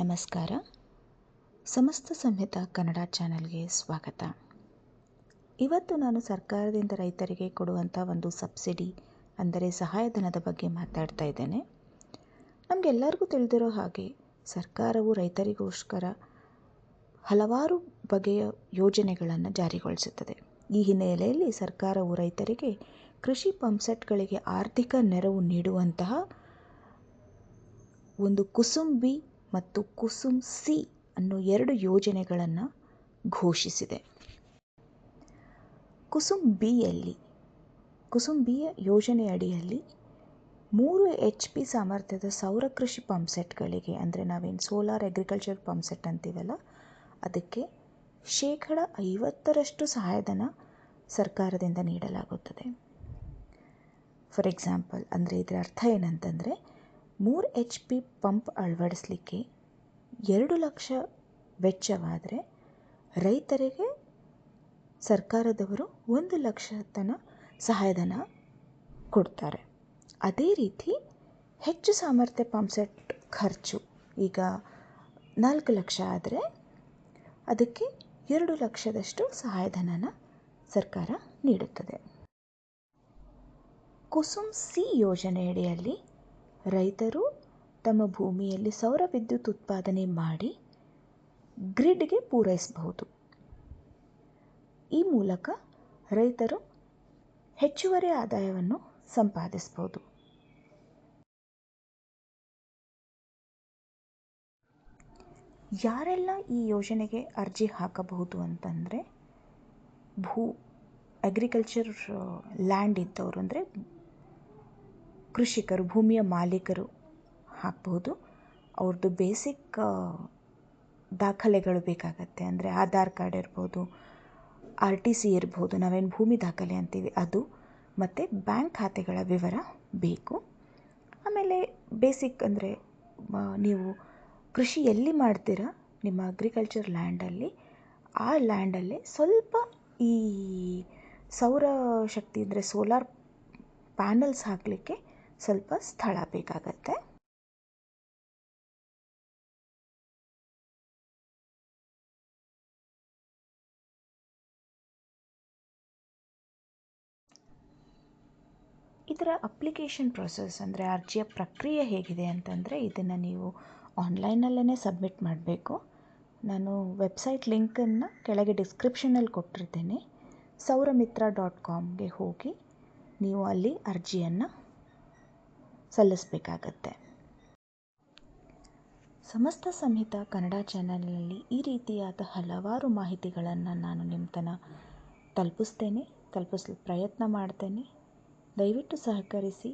ನಮಸ್ಕಾರ. ಸಮಸ್ತ ಸಂಹಿತ ಕನ್ನಡ ಚಾನಲ್ಗೆ ಸ್ವಾಗತ. ಇವತ್ತು ನಾನು ಸರ್ಕಾರದಿಂದ ರೈತರಿಗೆ ಕೊಡುವಂಥ ಒಂದು ಸಬ್ಸಿಡಿ, ಅಂದರೆ ಸಹಾಯಧನದ ಬಗ್ಗೆ ಮಾತಾಡ್ತಾ ಇದ್ದೇನೆ. ನಮಗೆಲ್ಲರಿಗೂ ತಿಳಿದಿರೋ ಹಾಗೆ ಸರ್ಕಾರವು ರೈತರಿಗೋಸ್ಕರ ಹಲವಾರು ಬಗೆಯ ಯೋಜನೆಗಳನ್ನು ಜಾರಿಗೊಳಿಸುತ್ತದೆ. ಈ ಹಿನ್ನೆಲೆಯಲ್ಲಿ ಸರ್ಕಾರವು ರೈತರಿಗೆ ಕೃಷಿ ಪಂಪ್ಸೆಟ್ಗಳಿಗೆ ಆರ್ಥಿಕ ನೆರವು ನೀಡುವಂತಹ ಒಂದು ಕುಸುಂಬಿ ಮತ್ತು ಕುಸುಮ್ ಸಿ ಅನ್ನೋ ಎರಡು ಯೋಜನೆಗಳನ್ನು ಘೋಷಿಸಿದೆ. ಕುಸುಮ್ ಬಿಯಲ್ಲಿ ಕುಸುಮ್ ಬಿಯ ಯೋಜನೆ ಅಡಿಯಲ್ಲಿ ಮೂರು ಎಚ್ ಪಿ ಸಾಮರ್ಥ್ಯದ ಸೌರ ಕೃಷಿ ಪಂಪ್ಸೆಟ್ಗಳಿಗೆ ಅಂದರೆ ನಾವೇನು ಸೋಲಾರ್ ಅಗ್ರಿಕಲ್ಚರ್ ಪಂಪ್ಸೆಟ್ ಅಂತೀವಲ್ಲ, ಅದಕ್ಕೆ ಶೇಕಡ ಐವತ್ತರಷ್ಟು ಸಹಾಯಧನ ಸರ್ಕಾರದಿಂದ ನೀಡಲಾಗುತ್ತದೆ. ಫಾರ್ ಎಕ್ಸಾಂಪಲ್, ಅಂದರೆ ಇದರ ಅರ್ಥ ಏನಂತಂದರೆ ಮೂರು ಎಚ್ ಪಿ ಪಂಪ್ ಅಳವಡಿಸ್ಲಿಕ್ಕೆ ಎರಡು ಲಕ್ಷ ವೆಚ್ಚವಾದರೆ ರೈತರಿಗೆ ಸರ್ಕಾರದವರು ಒಂದು ಲಕ್ಷ ತನ ಸಹಾಯಧನ ಕೊಡ್ತಾರೆ. ಅದೇ ರೀತಿ ಹೆಚ್ಚು ಸಾಮರ್ಥ್ಯ ಪಂಪ್ ಸೆಟ್ ಖರ್ಚು ಈಗ ನಾಲ್ಕು ಲಕ್ಷ ಆದರೆ ಅದಕ್ಕೆ ಎರಡು ಲಕ್ಷದಷ್ಟು ಸಹಾಯಧನನ ಸರ್ಕಾರ ನೀಡುತ್ತದೆ. ಕುಸುಮ್ ಸಿ ಯೋಜನೆಯಡಿಯಲ್ಲಿ ರೈತರು ತಮ್ಮ ಭೂಮಿಯಲ್ಲಿ ಸೌರ ವಿದ್ಯುತ್ ಉತ್ಪಾದನೆ ಮಾಡಿ ಗ್ರಿಡ್ಗೆ ಪೂರೈಸಬಹುದು. ಈ ಮೂಲಕ ರೈತರು ಹೆಚ್ಚುವರಿ ಆದಾಯವನ್ನು ಸಂಪಾದಿಸಬಹುದು. ಯಾರೆಲ್ಲ ಈ ಯೋಜನೆಗೆ ಅರ್ಜಿ ಹಾಕಬಹುದು ಅಂತಂದರೆ ಭೂ ಅಗ್ರಿಕಲ್ಚರ್ ಲ್ಯಾಂಡ್ ಇದ್ದವರು ಅಂದರೆ ಕೃಷಿಕರು, ಭೂಮಿಯ ಮಾಲೀಕರು ಹಾಕ್ಬೋದು. ಅವ್ರದ್ದು ಬೇಸಿಕ್ ದಾಖಲೆಗಳು ಬೇಕಾಗತ್ತೆ. ಅಂದರೆ ಆಧಾರ್ ಕಾರ್ಡ್ ಇರ್ಬೋದು ಆರ್ ಟಿ ಸಿ ಇರ್ಬೋದು, ನಾವೇನು ಭೂಮಿ ದಾಖಲೆ ಅಂತೀವಿ, ಅದು ಮತ್ತು ಬ್ಯಾಂಕ್ ಖಾತೆಗಳ ವಿವರ ಬೇಕು. ಆಮೇಲೆ ಬೇಸಿಕ್ ಅಂದರೆ ನೀವು ಕೃಷಿ ಎಲ್ಲಿ ಮಾಡ್ತೀರಾ? ನಿಮ್ಮ ಅಗ್ರಿಕಲ್ಚರ್ ಲ್ಯಾಂಡಲ್ಲಿ ಆ ಲ್ಯಾಂಡಲ್ಲೇ ಸ್ವಲ್ಪ ಈ ಸೌರ ಶಕ್ತಿ ಅಂದರೆ ಸೋಲಾರ್ ಪ್ಯಾನಲ್ಸ್ ಹಾಕಲಿಕ್ಕೆ ಸ್ವಲ್ಪ ಸ್ಥಳ ಬೇಕಾಗತ್ತೆ. ಇದರ ಅಪ್ಲಿಕೇಶನ್ ಪ್ರೊಸೆಸ್ ಅಂದರೆ ಅರ್ಜಿಯ ಪ್ರಕ್ರಿಯೆ ಹೇಗಿದೆ ಅಂತಂದರೆ ಇದನ್ನು ನೀವು ಆನ್ಲೈನಲ್ಲೇ ಸಬ್ಮಿಟ್ ಮಾಡಬೇಕು. ನಾನು ವೆಬ್ಸೈಟ್ ಲಿಂಕನ್ನು ಕೆಳಗೆ ಡಿಸ್ಕ್ರಿಪ್ಷನಲ್ಲಿ ಕೊಟ್ಟಿರ್ತೇನೆ. ಸೌರಮಿತ್ರ ಡಾಟ್ ಕಾಮ್ಗೆ ಹೋಗಿ ನೀವು ಅಲ್ಲಿ ಅರ್ಜಿಯನ್ನು ಸಲ್ಲಿಸಬೇಕಾಗತ್ತೆ. ಸಮಸ್ತ ಸಂಹಿತ ಕನ್ನಡ ಚಾನಲ್ನಲ್ಲಿ ಈ ರೀತಿಯಾದ ಹಲವಾರು ಮಾಹಿತಿಗಳನ್ನು ನಾನು ನಿಮ್ಮತನ ತಲುಪಿಸ್ತೇನೆ, ತಲುಪಿಸಲು ಪ್ರಯತ್ನ ಮಾಡ್ತೇನೆ. ದಯವಿಟ್ಟು ಸಹಕರಿಸಿ,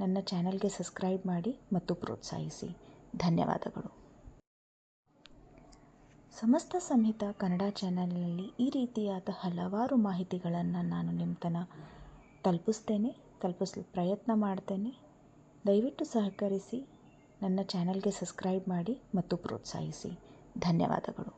ನನ್ನ ಚಾನಲ್ಗೆ ಸಬ್ಸ್ಕ್ರೈಬ್ ಮಾಡಿ ಮತ್ತು ಪ್ರೋತ್ಸಾಹಿಸಿ. ಧನ್ಯವಾದಗಳು. ಸಮಸ್ತ ಸಂಹಿತ ಕನ್ನಡ ಚಾನಲ್ನಲ್ಲಿ ಈ ರೀತಿಯಾದ ಹಲವಾರು ಮಾಹಿತಿಗಳನ್ನು ನಾನು ನಿಮ್ಮತನ ತಲುಪಿಸ್ತೇನೆ, ತಲುಪಿಸಲು ಪ್ರಯತ್ನ ಮಾಡ್ತೇನೆ. ದಯವಿಟ್ಟು ಸಹಕರಿಸಿ ನನ್ನ ಚಾನಲ್ಗೆ ಸಬ್ಸ್ಕ್ರೈಬ್ ಮಾಡಿ ಮತ್ತು ಪ್ರೋತ್ಸಾಹಿಸಿ. ಧನ್ಯವಾದಗಳು.